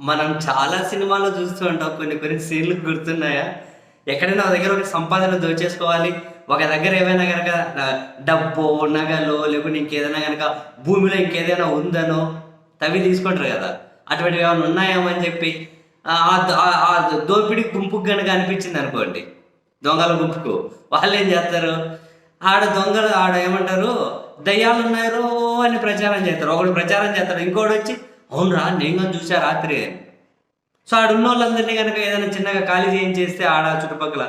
మనం చాలా సినిమాల్లో చూస్తూ ఉంటాం. కొన్ని కొన్ని సీన్లు గుర్తున్నాయా? ఎక్కడైనా ఒక దగ్గర ఒక సంపాదన దోచేసుకోవాలి. ఒక దగ్గర ఏమైనా కనుక డబ్బు నగలు లేకుంటే ఇంకేదైనా కనుక భూమిలో ఇంకేదైనా ఉందనో తవి తీసుకుంటారు కదా. అటువంటివి ఏమైనా ఉన్నాయేమో అని చెప్పి ఆ ఆ- ఆ దోపిడి గుంపుకు కనుక అనిపించింది అనుకోండి. దొంగల గుంపుకు. వాళ్ళు ఏం చేస్తారు? ఆడ దొంగలు ఆడ ఏమంటారు? దయ్యాలు ఉన్నారు అని ప్రచారం చేస్తారు. ఒకడు ప్రచారం చేస్తారు ఇంకోటి వచ్చి అవునరా నేను కానీ చూసా రాత్రి. సో ఆడ ఉన్న వాళ్ళందరినీ కనుక ఏదైనా చిన్నగా ఖాళీ చేయించేస్తే ఆడ చుట్టుపక్కల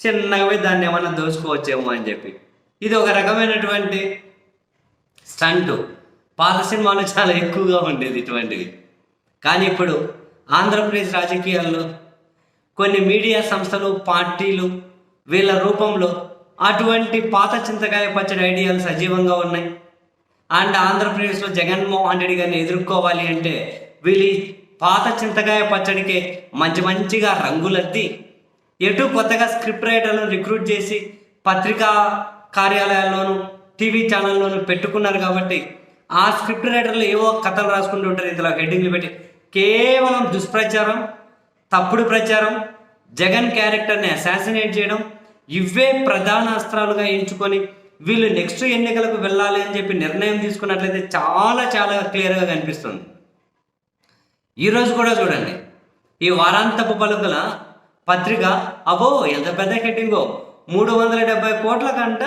చిన్నగా పోయి దాన్ని ఏమన్నా దోసుకోవచ్చేమో అని చెప్పి. ఇది ఒక రకమైనటువంటి స్టంట్. పాత సినిమాలు చాలా ఎక్కువగా ఉండేది ఇటువంటివి. కానీ ఇప్పుడు ఆంధ్రప్రదేశ్ రాజకీయాల్లో కొన్ని మీడియా సంస్థలు పార్టీలు వీళ్ళ రూపంలో అటువంటి పాత చింతకాయ పచ్చడి ఐడియాలు సజీవంగా ఉన్నాయి. అండ్ ఆంధ్రప్రదేశ్లో జగన్మోహన్ రెడ్డి గారిని ఎదుర్కోవాలి అంటే వీళ్ళు పాత చింతకాయ పచ్చడికే మంచి మంచిగా రంగులద్ది. ఎటు కొత్తగా స్క్రిప్ట్ రైటర్లను రిక్రూట్ చేసి పత్రికా కార్యాలయాల్లోనూ టీవీ ఛానల్లోనూ పెట్టుకున్నారు కాబట్టి ఆ స్క్రిప్ట్ రైటర్లు ఏవో కథలు రాసుకుంటూ ఉంటారు. ఇందులో హెడ్డింగ్లు పెట్టి కేవలం దుష్ప్రచారం తప్పుడు ప్రచారం జగన్ క్యారెక్టర్ని అసాసినేట్ చేయడం ఇవే ప్రధాన అస్త్రాలుగా ఎంచుకొని వీళ్ళు నెక్స్ట్ ఎన్నికలకు వెళ్ళాలి అని చెప్పి నిర్ణయం తీసుకున్నట్లయితే చాలా చాలా క్లియర్గా కనిపిస్తుంది. ఈరోజు కూడా చూడండి. ఈ వారాంతపు పలుకుల పత్రిక అబో ఎంత పెద్ద హెడ్డింగో మూడు వందల డెబ్బై కోట్ల కంట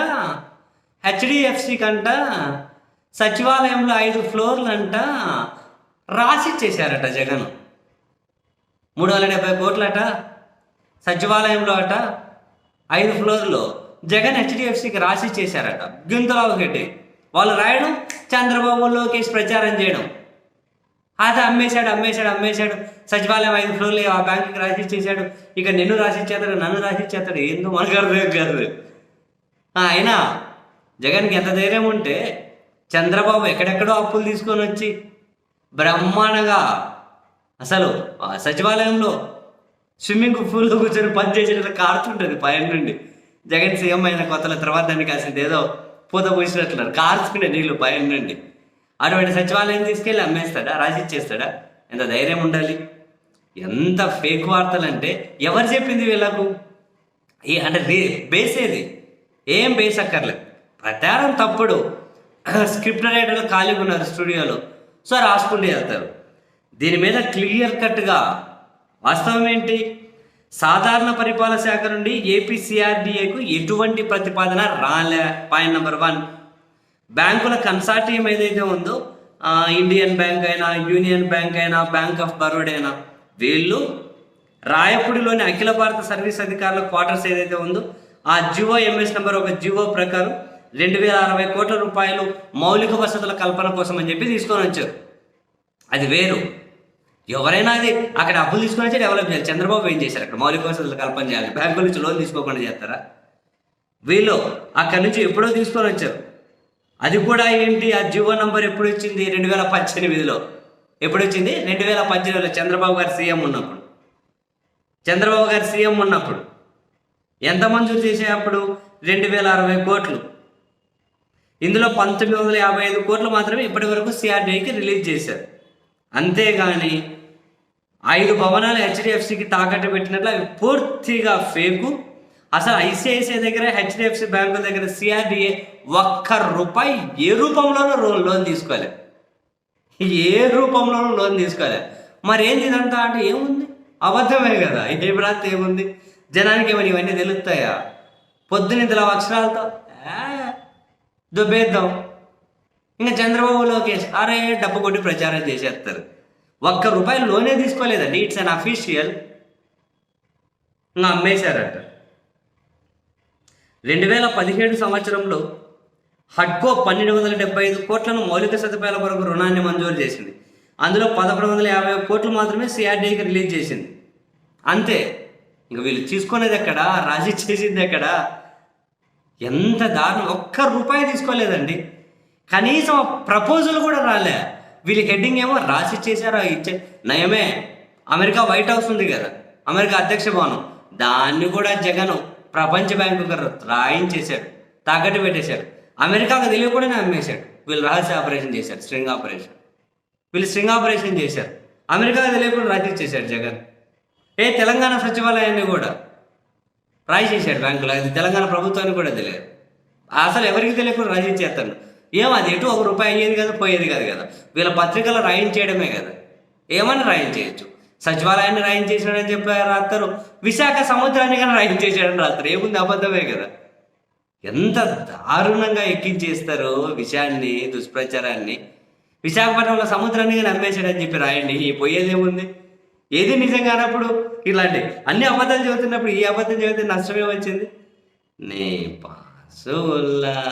హెచ్డిఎఫ్సి కంట సచివాలయంలో ఐదు ఫ్లోర్లంట రాసిచ్చేశారట జగన్. మూడు వందల డెబ్బై కోట్లట సచివాలయంలో అట ఐదు ఫ్లోర్లు. జగన్ హెచ్డిఎఫ్సికి రాసి చేశారట. గింతరావు గడ్డి వాళ్ళు రాయడం చంద్రబాబు లోకేష్ ప్రచారం చేయడం. అది అమ్మేశాడు అమ్మేశాడు అమ్మేశాడు. సచివాలయం ఐదు ఫ్లోర్లు ఆ బ్యాంకుకి రాసి ఇచ్చేసాడు ఇక నిన్ను రాసి ఇచ్చేస్తాడు నన్ను రాసి ఇచ్చేస్తాడు ఏందో మనకు అర్థం కాదు. అయినా జగన్కి ఎంత ధైర్యం ఉంటే చంద్రబాబు ఎక్కడెక్కడో అప్పులు తీసుకొని వచ్చి బ్రహ్మాండంగా అసలు సచివాలయంలో స్విమ్మింగ్ పూల్లో కూర్చొని పని చేసేటట్టు కారుతుంటుంది పైన నుండి. జగన్ సీఎం అయిన కొత్తల తర్వాత దాన్ని కాసింది ఏదో పూత పూసినట్లున్నారు కార్చుకునే నీళ్ళు పైన నుండి. అటువంటి సచివాలయం తీసుకెళ్ళి అమ్మేస్తాడా? రాసిచ్చేస్తాడా ఎంత ధైర్యం ఉండాలి? ఎంత ఫేక్ వార్తలు అంటే ఎవరు చెప్పింది వీళ్ళకు? ఈ అంటే బేసేది బేస్ ఏది? ఏం బేస్ అక్కర్లేదు. ప్రచారం తప్పుడు. స్క్రిప్ట్ రైటర్లు ఖాళీగా ఉన్నారు స్టూడియోలో. సో రాసుకుంటూ వెళ్తారు. దీని మీద క్లియర్ కట్గా వాస్తవం ఏంటి? సాధారణ పరిపాలన శాఖ నుండి ఏపీసీఆర్డీఏకు ఎటువంటి ప్రతిపాదన రాలే. పాయింట్ నెంబర్ వన్ బ్యాంకుల కన్సార్టియం ఏదైతే ఉందో ఇండియన్ బ్యాంక్ అయినా యూనియన్ బ్యాంక్ అయినా బ్యాంక్ ఆఫ్ బరోడా అయినా వీళ్ళు రాయపూడిలోని అఖిల భారత సర్వీస్ అధికారుల క్వార్టర్స్ ఏదైతే ఉందో ఆ జివో ఎంఎస్ నెంబర్ ఒక జివో ప్రకారం రెండు వేల అరవై కోట్ల రూపాయలు మౌలిక వసతుల కల్పన కోసం అని చెప్పి తీసుకొని వచ్చారు. అది వేరు. ఎవరైనా అది అక్కడ అప్పులు తీసుకొని వచ్చి డెవలప్ చేయాలి చంద్రబాబు ఏం చేశారు అక్కడ? మౌలిక వసతులు కల్పన చేయాలి. బ్యాంకుల నుంచి లోన్ తీసుకోకుండా చేస్తారా? వీళ్ళు అక్కడి నుంచి ఎప్పుడో తీసుకొని వచ్చారు. అది కూడా ఏంటి? ఆ జీవో నంబర్ ఎప్పుడు వచ్చింది? రెండు వేల పద్దెనిమిదిలో. ఎప్పుడు వచ్చింది? రెండు వేల పద్దెనిమిదిలో చంద్రబాబు గారు సీఎం ఉన్నప్పుడు. చంద్రబాబు గారు సీఎం ఉన్నప్పుడు. ఎంత మంజూరు చేసే అప్పుడు? రెండు వేల అరవై కోట్లు. ఇందులో పంతొమ్మిది వందల యాభై ఐదు కోట్లు మాత్రమే ఇప్పటి వరకు సిఆర్డీఐకి రిలీజ్ చేశారు. అంతేగాని ఐదు భవనాలు హెచ్డిఎఫ్సికి తాకట్టు పెట్టినట్లు అవి పూర్తిగా ఫేకు. అసలు ఐసిఐసిఐ దగ్గర హెచ్డిఎఫ్సి బ్యాంకుల దగ్గర సిఆర్డిఏ ఒక్క రూపాయి ఏ రూపంలోనూ రో- లోన్ తీసుకోలే. ఏ రూపంలోనూ లోన్ తీసుకోలే. మరి ఏంది ఇదంతా అంటే ఏముంది? అబద్ధమే కదా. ఏ ప్రాంతం ఏముంది? జనానికి ఏమని ఇవన్నీ తెలుస్తాయా? పొద్దున ఇంతలో అక్షరాలతో దుబ్బేద్దాం. ఇంకా చంద్రబాబు లోకేష్ అరే డబ్బు కొట్టి ప్రచారం చేసేస్తారు. ఒక్క రూపాయి లోనే తీసుకోలేదండి. ఇట్స్ అన్ అఫీషియల్ అమ్మేశారట. రెండు వేల పదిహేడు సంవత్సరంలో హడ్కో పన్నెండు వందల డెబ్బై ఐదు కోట్లను మౌలిక సదుపాయాల కొరకు రుణాన్ని మంజూరు చేసింది. అందులో పదకొండు వందల యాభై ఒక్క కోట్లు మాత్రమే సిఆర్డీకి రిలీజ్ చేసింది. అంతే. ఇంక వీళ్ళు తీసుకునేది ఎక్కడ? రాజీ చేసింది ఎక్కడ? ఎంత దారుణం. ఒక్క రూపాయి తీసుకోలేదండి. కనీసం ప్రపోజల్ కూడా రాలే. వీళ్ళ హెడ్డింగ్ ఏమో రాసి ఇచ్చేసారు ఇచ్చే నయమే. అమెరికా వైట్ హౌస్ ఉంది కదా అమెరికా అధ్యక్ష భవనం. దాన్ని కూడా జగన్ ప్రపంచ బ్యాంకు గారు రాయించేశాడు తాకట్టు పెట్టేశాడు అమెరికాకు తెలియకుండానే అమ్మేశాడు. వీళ్ళు రహస్య ఆపరేషన్ చేశారు స్ట్రింగ్ ఆపరేషన్. వీళ్ళు స్ట్రింగ్ ఆపరేషన్ చేశారు. అమెరికా తెలియకుండా రాసిచ్చేశాడు జగన్. ఏ తెలంగాణ సచివాలయాన్ని కూడా రాయించేశాడు బ్యాంకులో. అది తెలంగాణ ప్రభుత్వానికి కూడా తెలియదు. అసలు ఎవరికి తెలియకుండా రాయించేస్తాను ఏం అది? ఎటు ఒక రూపాయి అయ్యేది కదా పోయేది కాదు కదా. వీళ్ళ పత్రికలో రాయించేయడమే కదా. ఏమని రాయించేయచ్చు సచివాలయాన్ని రాయించేసాడని చెప్పి రాస్తారు విశాఖ సముద్రాన్ని కానీ రాయించేసాడని రాస్తారు ఏముంది అబద్ధమే కదా. ఎంత దారుణంగా ఎక్కించేస్తారో విషయాన్ని దుష్ప్రచారాన్ని. విశాఖపట్నంలో సముద్రాన్ని కానీ అమ్మేశాడని చెప్పి రాయండి. ఈ పోయేదేముంది ఏది నిజంగా అన్నప్పుడు ఇలాంటి అన్ని అబద్ధాలు చెబుతున్నప్పుడు ఈ అబద్ధం చెబితే నష్టమే వచ్చింది? నీ పాసుల్లా